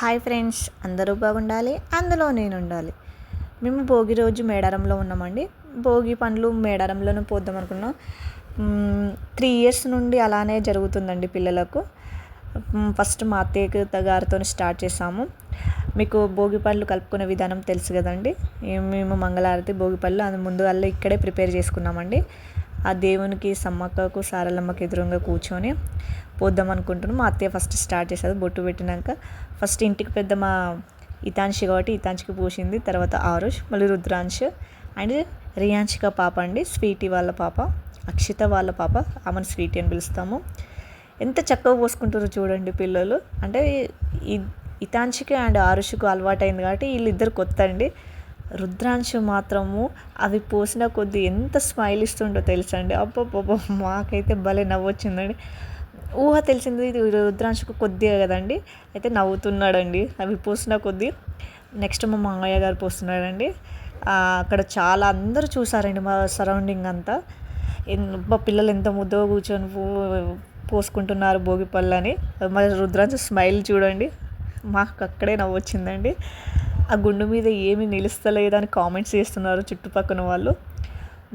Hi friends అందరూ బాగుండాలి అందులో నేను ఉండాలి మేము భోగి రోజు మేడారంలో ఉన్నామండి. భోగి పండ్లు మేడారంలోనే పోద్దాం అనుకున్నాం. త్రీ ఇయర్స్ నుండి అలానే జరుగుతుందండి పిల్లలకు. ఫస్ట్ మా అత్తయ్య గారితో స్టార్ట్ చేసాము. మీకు భోగి పళ్ళు కలుపుకునే విధానం తెలుసు కదండి. మేము మంగళారతి భోగి పళ్ళు అది ముందు వల్ల ఇక్కడే ప్రిపేర్ చేసుకున్నామండి. ఆ దేవునికి సమ్మక్కకు సారలమ్మకి ఎదురుగా కూర్చొని పోద్దాం అనుకుంటున్నాం మా అత్తయ్య ఫస్ట్ స్టార్ట్ చేసేది బొట్టు పెట్టినాక. ఫస్ట్ ఇంటికి పెద్ద మా ఇతాంశి కాబట్టి ఇతాంశికి పూసింది తర్వాత ఆరుష్ మళ్ళీ రుద్రాంశ్ అండ్ రియాంశిక పాప అండి స్వీటీ వాళ్ళ పాప అక్షిత వాళ్ళ పాప ఆమెను స్వీటీ అని పిలుస్తాము. ఎంత చక్కగా పోసుకుంటారో చూడండి పిల్లలు. అంటే ఈ అండ్ ఆరుషుకు అలవాటైంది కాబట్టి వీళ్ళిద్దరు కొత్త అండి. రుద్రాంశు మాత్రము అవి పోసిన కొద్దీ ఎంత స్మైల్ ఇస్తుండో తెలుసండి. అబ్బో మాకైతే భలే నవ్వొచ్చిందండి. ఊహ తెలిసింది ఇది రుద్రాంశకు కొద్దిగా కదండి. అయితే నవ్వుతున్నాడండి. అవి పోసిన కొద్దీ. నెక్స్ట్ మా మామయ్య గారు పోస్తున్నాడండి. అక్కడ చాలా అందరూ చూసారండి మా సరౌండింగ్ అంతా. మా పిల్లలు ఎంత ముద్దగా కూర్చొని పో- పోసుకుంటున్నారు భోగి పళ్ళని మరి రుద్రాంశ స్మైల్ చూడండి. మాకు అక్కడే నవ్వొచ్చిందండి. ఆ గుండు మీద ఏమి నిలుస్తలేదని కామెంట్స్ చేస్తున్నారు చుట్టుపక్కన వాళ్ళు.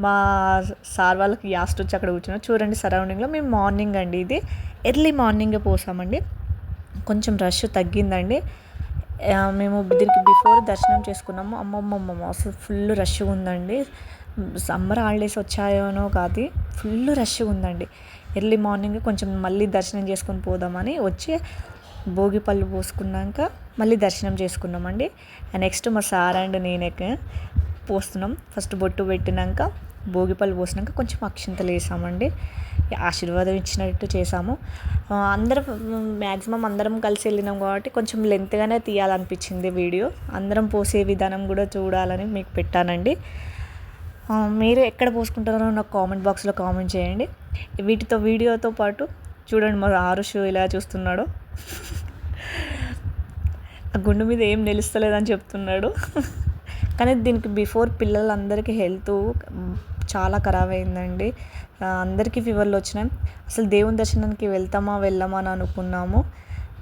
మా సార్ వాళ్ళకి యాస్ట్ వచ్చి అక్కడ కూర్చున్నాం. చూడండి సరౌండింగ్లో మేము మార్నింగ్ అండి ఇది. ఎర్లీ మార్నింగే పోసామండి. కొంచెం రష్ తగ్గిందండి. మేము దీనికి బిఫోర్ దర్శనం చేసుకున్నాము. అమ్మమ్మమ్మ అసలు ఫుల్ రష్ ఉందండి. సమ్మర్ హాలిడేస్ వచ్చాయోనో కాదు ఫుల్ రష్ ఉందండి. ఎర్లీ మార్నింగ్ కొంచెం మళ్ళీ దర్శనం చేసుకొని పోదామని వచ్చి భోగి పళ్ళు పోసుకున్నాక మళ్ళీ దర్శనం చేసుకున్నామండి. నెక్స్ట్ మా సార్ అండ్ నేనే పోస్తున్నాం. ఫస్ట్ బొట్టు పెట్టినాక భోగిపళ్ళు పోసినాక కొంచెం అక్షింతలు వేసామండి. ఆశీర్వాదం ఇచ్చినట్టు చేసాము. అందరం మ్యాక్సిమం అందరం కలిసి వెళ్ళినాం కాబట్టి కొంచెం లెంత్గానే తీయాలనిపించింది వీడియో. అందరం పోసే విధానం కూడా చూడాలని మీకు పెట్టానండి. మీరు ఎక్కడ పోసుకుంటారో నాకు కామెంట్ బాక్స్లో కామెంట్ చేయండి. వీటితో వీడియోతో పాటు చూడండి మరి ఆరు షో ఇలా చూస్తున్నాడు. ఆ గుండు మీద ఏం నిలుస్తలేదని చెప్తున్నాడు. కానీ దీనికి బిఫోర్ పిల్లలందరికీ హెల్త్ చాలా ఖరాబ్ అయిందండి అందరికీ ఫీవర్లు వచ్చినాయి అసలు దేవుని దర్శనానికి వెళ్తామా వెళ్ళామా అని అనుకున్నాము.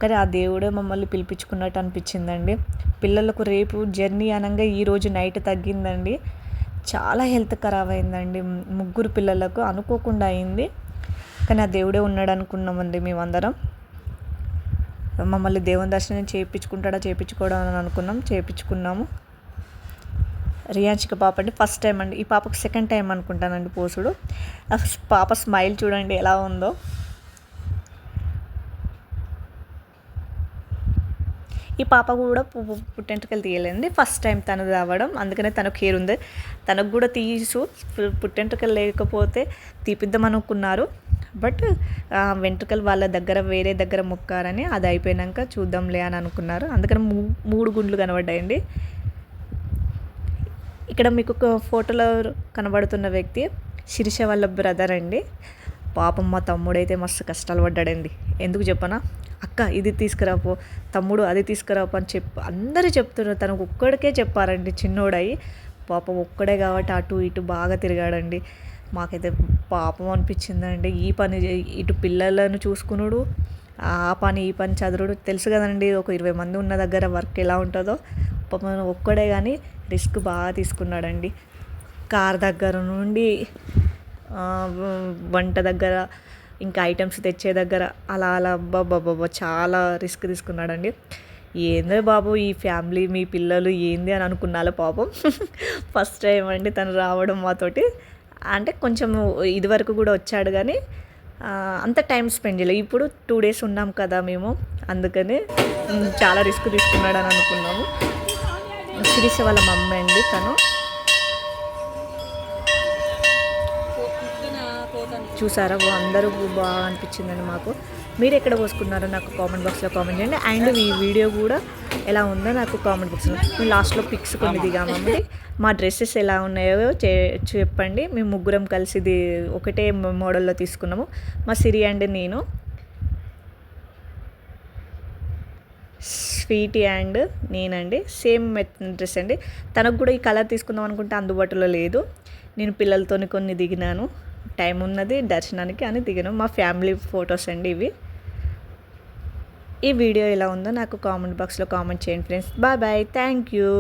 కానీ ఆ దేవుడే మమ్మల్ని పిలిపించుకున్నట్టు అనిపించిందండి. పిల్లలకు రేపు జర్నీ అనగా ఈరోజు నైట్ తగ్గిందండి. చాలా హెల్త్ ఖరాబ్ అయిందండి ముగ్గురు పిల్లలకు అనుకోకుండా అయింది. కానీ ఆ దేవుడే ఉన్నాడు అనుకున్నామండి మేమందరం. మమ్మల్ని దేవుని దర్శనం చేయించుకుంటాడా చేయించుకోవడం అని అనుకున్నాం చేయించుకున్నాము. రియాన్షిక పాప అండి. ఫస్ట్ టైం అండి. ఈ పాపకు సెకండ్ టైం అనుకుంటానండి పోసుడు. పాప స్మైల్ చూడండి ఎలా ఉందో. ఈ పాప కూడా పు- పుట్టెంటుకలు తీయలేదండి. ఫస్ట్ టైం తను రావడం. అందుకనే తనకు హెయిర్ ఉంది. తనకు కూడా తీసు పు- పుట్టెంటుకలు లేకపోతే తీపిద్దాం అనుకున్నారు. బట్ వెంట్రుకలు వాళ్ళ దగ్గర వేరే దగ్గర మొక్కారని అది అయిపోయినాక చూద్దాంలే అని అనుకున్నారు. అందుకని మూ మూడు గుండ్లు కనబడ్డాయండి. ఇక్కడ మీకు ఒక ఫోటోలో కనబడుతున్న వ్యక్తి శిరీష వాళ్ళ బ్రదర్ అండి. పాపం మా తమ్ముడైతే మస్తు కష్టాలు పడ్డాడండి. ఎందుకు చెప్పనా? అక్క ఇది తీసుకురాపో తమ్ముడు అది తీసుకురాపో అని చెప్పి అందరూ చెప్తున్నారు. తనకు ఒక్కడికే చెప్పారండి చిన్నోడై. పాపం ఒక్కడే కాబట్టి అటు ఇటు బాగా తిరిగాడండి. మాకైతే పాపం అనిపించిందండి. ఈ పని ఇటు పిల్లలను చూసుకున్నాడు ఆ పని ఈ పని చదువుడు. తెలుసు కదండి ఒక ఇరవై మంది ఉన్న దగ్గర వర్క్ ఎలా ఉంటుందో. పాపం ఒక్కడే కానీ రిస్క్ బాగా తీసుకున్నాడండి. కార్ దగ్గర నుండి వంట దగ్గర ఇంకా ఐటమ్స్ తెచ్చే దగ్గర అలా అలా బాబా చాలా రిస్క్ తీసుకున్నాడండి. ఏందో బాబు ఈ ఫ్యామిలీ మీ పిల్లలు ఏంది అని అనుకున్నాలో పాపం. ఫస్ట్ టైం అండి తను రావడం మాతోటి. అంటే కొంచెం ఇదివరకు కూడా వచ్చాడు కానీ అంత టైం స్పెండ్ చేయలేదు. ఇప్పుడు టూ డేస్ ఉన్నాం కదా మేము అందుకని చాలా రిస్క్ తీసుకున్నాడు అని అనుకున్నాము. శిరీష వాళ్ళ మమ్మీ అండి తను. చూసారా అందరూ బాగా అనిపించిందండి మాకు. మీరు ఎక్కడ పోసుకున్నారో నాకు కామెంట్ బాక్స్లో కామెంట్ చేయండి. అండ్ ఈ వీడియో కూడా ఎలా ఉందో నాకు కామెంట్ బాక్స్లో మేము లాస్ట్లో పిక్స్ కొన్ని దిగామండి మా డ్రెస్సెస్ ఎలా ఉన్నాయో చే చెప్పండి. మేము ముగ్గురం కలిసి ఒకటే మోడల్లో తీసుకున్నాము. మా సిరి అండ్ నేను. స్వీటీ అండ్ నేనండి సేమ్ డ్రెస్ అండి. తనకు కూడా ఈ కలర్ తీసుకుందాం అనుకుంటే అందుబాటులో లేదు. నేను పిల్లలతోని కొన్ని దిగినాను. టైం ఉన్నది దర్శనానికి అని దిగాను. మా ఫ్యామిలీ ఫొటోస్ అండి ఇవి. ఈ వీడియో ఎలా ఉందో నాకు కామెంట్ బాక్స్లో కామెంట్ చేయండి friends. Bye bye. Thank you.